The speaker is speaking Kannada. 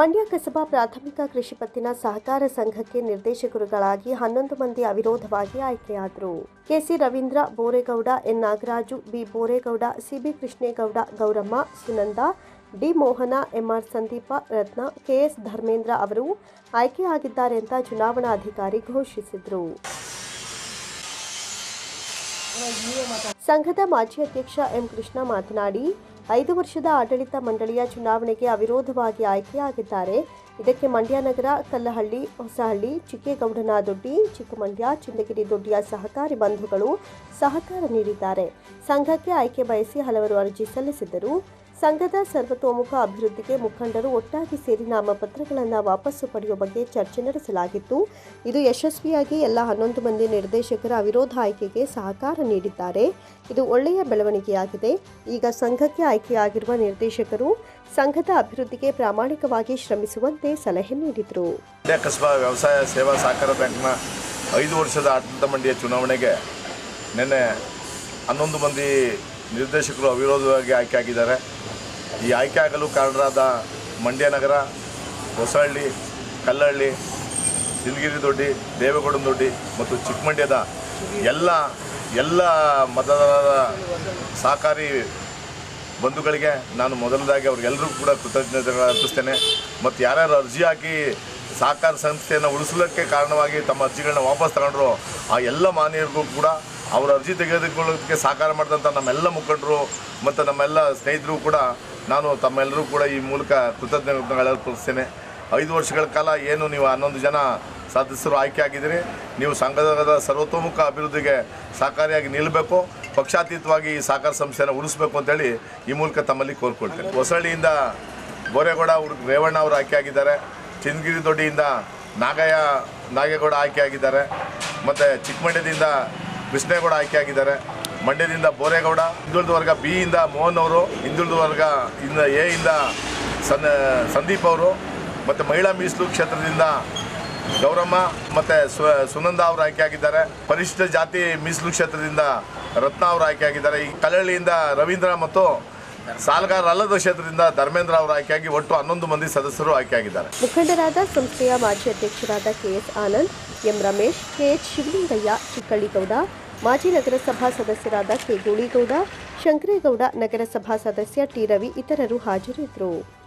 ಮಂಡ್ಯ ಕಸಬಾ ಪ್ರಾಥಮಿಕ ಕೃಷಿ ಪತ್ತಿನ ಸಹಕಾರ ಸಂಘಕ್ಕೆ ನಿರ್ದೇಶಕರುಗಳಾಗಿ ಹನ್ನೊಂದು ಮಂದಿ ಅವಿರೋಧವಾಗಿ ಆಯ್ಕೆಯಾದರು. KC Ravindra, Boregowda, N Nagaraju, B Boregowda, CB Krishnegowda, Gouramma, Sunanda, D Mohana, MR Sandeepa, Ratna, KS Dharmendra ಅವರು ಆಯ್ಕೆಯಾಗಿದ್ದಾರೆ ಅಂತ ಚುನಾವಣಾಧಿಕಾರಿ ಘೋಷಿಸಿದರು. ಸಂಘದ ಮಾಜಿ ಅಧ್ಯಕ್ಷ ಎಂ ಕೃಷ್ಣ ಮಾತನಾಡಿ ಐದು ವರ್ಷದ ಆಡಳಿತ ಮಂಡಳಿಯ ಚುನಾವಣೆಗೆ ಅವಿರೋಧವಾಗಿ ಆಯ್ಕೆಯಾಗಿದ್ದಾರೆ. ಇದಕ್ಕೆ ಮಂಡ್ಯ ನಗರ, ಕಲ್ಲಹಳ್ಳಿ, ಹೊಸಹಳ್ಳಿ ಚಿಕ್ಕೇಗೌಡನದೊಡ್ಡಿ ಚಿಕ್ಕಮಂಡ್ಯ, ಚಿಂದಗಿರಿ ದೊಡ್ಡಿಯ ಸಹಕಾರಿ ಬಂಧುಗಳು ಸಹಕಾರ ನೀಡಿದ್ದಾರೆ. ಸಂಘಕ್ಕೆ ಆಯ್ಕೆ ಬಯಸಿ ಹಲವರು ಅರ್ಜಿ ಸಲ್ಲಿಸಿದ್ದರು. ಸಂಘದ ಸರ್ವತೋಮುಖ ಅಭಿವೃದ್ಧಿಗೆ ಮುಖಂಡರು ಒಟ್ಟಾಗಿ ಸೇರಿ ನಾಮಪತ್ರಗಳನ್ನು ವಾಪಸ್ಸು ಪಡೆಯುವ ಬಗ್ಗೆ ಚರ್ಚೆ ನಡೆಸಲಾಗಿತ್ತು. ಇದು ಯಶಸ್ವಿಯಾಗಿ ಎಲ್ಲ ಹನ್ನೊಂದು ಮಂದಿ ನಿರ್ದೇಶಕರ ಅವಿರೋಧ ಆಯ್ಕೆಗೆ ಸಹಕಾರ ನೀಡಿದ್ದಾರೆ. ಇದು ಒಳ್ಳೆಯ ಬೆಳವಣಿಗೆಯಾಗಿದೆ. ಈಗ ಸಂಘಕ್ಕೆ ಆಯ್ಕೆಯಾಗಿರುವ ನಿರ್ದೇಶಕರು ಸಂಘದ ಅಭಿವೃದ್ಧಿಗೆ ಪ್ರಾಮಾಣಿಕವಾಗಿ ಶ್ರಮಿಸುವಂತೆ ಸಲಹೆ ನೀಡಿದರು. ಮಂಡ್ಯ ವ್ಯವಸಾಯ ಸೇವಾ ಸಹಕಾರ ಬ್ಯಾಂಕ್ನ ಐದು ವರ್ಷದ ಆಡಳಿತ ಮಂಡಳಿಯ ಚುನಾವಣೆಗೆ ನಿನ್ನೆ ಹನ್ನೊಂದು ಮಂದಿ ನಿರ್ದೇಶಕರು ಅವಿರೋಧವಾಗಿ ಆಯ್ಕೆ ಆಗಿದ್ದಾರೆ ಈ ಆಯ್ಕೆ ಆಗಲು ಕಾರಣರಾದ ಮಂಡ್ಯ ನಗರ, ಹೊಸಹಳ್ಳಿ, ಕಲ್ಲಹಳ್ಳಿ, ಸಿಲ್ಗಿರಿ ದೊಡ್ಡಿ, ದೇವೇಗೌಡನ ದೊಡ್ಡಿ ಮತ್ತು ಚಿಕ್ಕಮಂಡ್ಯದ ಎಲ್ಲ ಎಲ್ಲ ಮತದಾರರ ಸಹಕಾರಿ ಬಂಧುಗಳಿಗೆ ನಾನು ಮೊದಲದಾಗಿ ಅವ್ರಿಗೆಲ್ಲರಿಗೂ ಕೂಡ ಕೃತಜ್ಞತೆಗಳು ಅರ್ಪಿಸ್ತೇನೆ. ಮತ್ತು ಯಾರ್ಯಾರು ಅರ್ಜಿ ಹಾಕಿ ಸಹಕಾರ ಸಂಸ್ಥೆಯನ್ನು ಉಳಿಸಲಿಕ್ಕೆ ಕಾರಣವಾಗಿ ತಮ್ಮ ಅರ್ಜಿಗಳನ್ನ ವಾಪಸ್ ತಗೊಂಡ್ರು ಆ ಎಲ್ಲ ಮಾನ್ಯರಿಗೂ ಕೂಡ ಅವರ ಅರ್ಜಿ ತೆಗೆದುಕೊಳ್ಳೋದಕ್ಕೆ ಸಹಕಾರ ಮಾಡಿದಂಥ ನಮ್ಮೆಲ್ಲ ಮುಖಂಡರು ಮತ್ತು ನಮ್ಮೆಲ್ಲ ಸ್ನೇಹಿತರು ಕೂಡ ನಾನು ತಮ್ಮೆಲ್ಲರೂ ಕೂಡ ಈ ಮೂಲಕ ಕೃತಜ್ಞತೆಗಳು ತೋರಿಸ್ತೇನೆ ಐದು ವರ್ಷಗಳ ಕಾಲ ಏನು ನೀವು ಹನ್ನೊಂದು ಜನ ಸದಸ್ಯರು ಆಯ್ಕೆ ಆಗಿದ್ದೀರಿ. ನೀವು ಸಂಘದ ಸರ್ವತೋಮುಖ ಅಭಿವೃದ್ಧಿಗೆ ಸಹಕಾರಿಯಾಗಿ ನಿಲ್ಲಬೇಕು. ಪಕ್ಷಾತೀತವಾಗಿ ಈ ಸಹಕಾರ ಸಂಸ್ಥೆಯನ್ನು ಉಳಿಸ್ಬೇಕು ಅಂತೇಳಿ ಈ ಮೂಲಕ ತಮ್ಮಲ್ಲಿ ಕೋರ್ಕೊಳ್ತೇನೆ. ಹೊಸಳ್ಳಿಯಿಂದ ಬೋರೇಗೌಡ ಅವರು ರೇವಣ್ಣ ಅವರು ಆಯ್ಕೆ ಆಗಿದ್ದಾರೆ. ಚಿನ್ನಗಿರಿ ದೊಡ್ಡಿಯಿಂದ ನಾಗಯ್ಯ, ನಾಗೇಗೌಡ ಆಯ್ಕೆ ಆಗಿದ್ದಾರೆ. ಮತ್ತು ಚಿಕ್ಕಮಂಡ್ಯದಿಂದ ಕೃಷ್ಣೇಗೌಡ ಆಯ್ಕೆಯಾಗಿದ್ದಾರೆ. ಮಂಡ್ಯದಿಂದ ಬೋರೇಗೌಡ, ಹಿಂದುಳಿದ ವರ್ಗ ಬಿ ಇಂದ ಮೋಹನ್ ಅವರು, ಹಿಂದುಳಿದ ವರ್ಗ ಇಂದ ಎ ಇಂದ ಸನ್, ಸಂದೀಪ್ ಅವರು, ಮತ್ತು ಮಹಿಳಾ ಮೀಸಲು ಕ್ಷೇತ್ರದಿಂದ ಗೌರಮ್ಮ, ಮತ್ತು ಸು, ಸುನಂದ ಅವರು ಆಯ್ಕೆಯಾಗಿದ್ದಾರೆ. ಪರಿಶಿಷ್ಟ ಜಾತಿ ಮೀಸಲು ಕ್ಷೇತ್ರದಿಂದ ರತ್ನ ಅವರು ಆಯ್ಕೆ ಆಗಿದ್ದಾರೆ ಈ ಕಲ್ಲಳ್ಳಿಯಿಂದ ರವೀಂದ್ರ ಮತ್ತು ಸಾಲಗಾರರಲ್ಲದ ಕ್ಷೇತ್ರದಿಂದ ಧರ್ಮೇಂದ್ರ ಅವರು ಆಯ್ಕೆಯಾಗಿ ಒಟ್ಟು ಹನ್ನೊಂದು ಮಂದಿ ಸದಸ್ಯರು ಆಯ್ಕೆಯಾಗಿದ್ದಾರೆ. ಮುಖಂಡರಾದ ಸಂಸ್ಥೆಯ ಮಾಜಿ ಅಧ್ಯಕ್ಷರಾದ KS Anand, M Ramesh KH Shivalingaiah, Chikkalligowda ಮಾಜಿ ನಗರಸಭಾ ಸದಸ್ಯರಾದ ಕೆ. ಗೋಳಿಗೌಡ ಶಂಕರೇಗೌಡ ನಗರಸಭಾ ಸದಸ್ಯ ಟಿ. ರವಿ ಇತರರು ಹಾಜರಿದ್ದರು.